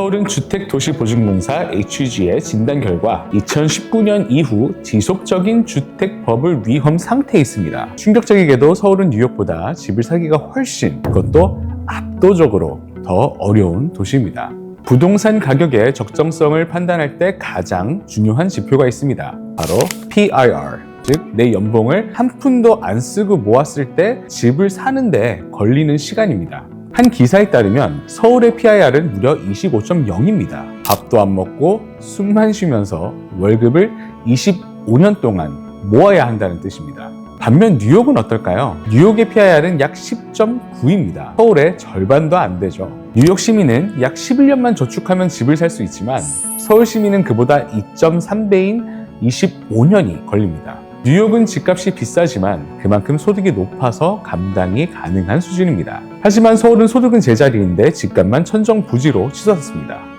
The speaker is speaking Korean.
서울은 주택도시보증공사 HG의 진단 결과 2019년 이후 지속적인 주택 버블 위험 상태에 있습니다. 충격적이게도 서울은 뉴욕보다 집을 사기가 훨씬 그것도 압도적으로 더 어려운 도시입니다. 부동산 가격의 적정성을 판단할 때 가장 중요한 지표가 있습니다. 바로 PIR. 즉, 내 연봉을 한 푼도 안 쓰고 모았을 때 집을 사는데 걸리는 시간입니다. 한 기사에 따르면 서울의 PIR은 무려 25.0입니다. 밥도 안 먹고 숨만 쉬면서 월급을 25년 동안 모아야 한다는 뜻입니다. 반면 뉴욕은 어떨까요? 뉴욕의 PIR은 약 10.9입니다. 서울의 절반도 안 되죠. 뉴욕 시민은 약 11년만 저축하면 집을 살 수 있지만 서울 시민은 그보다 2.3배인 25년이 걸립니다. 뉴욕은 집값이 비싸지만 그만큼 소득이 높아서 감당이 가능한 수준입니다. 하지만 서울은 소득은 제자리인데 집값만 천정부지로 치솟았습니다.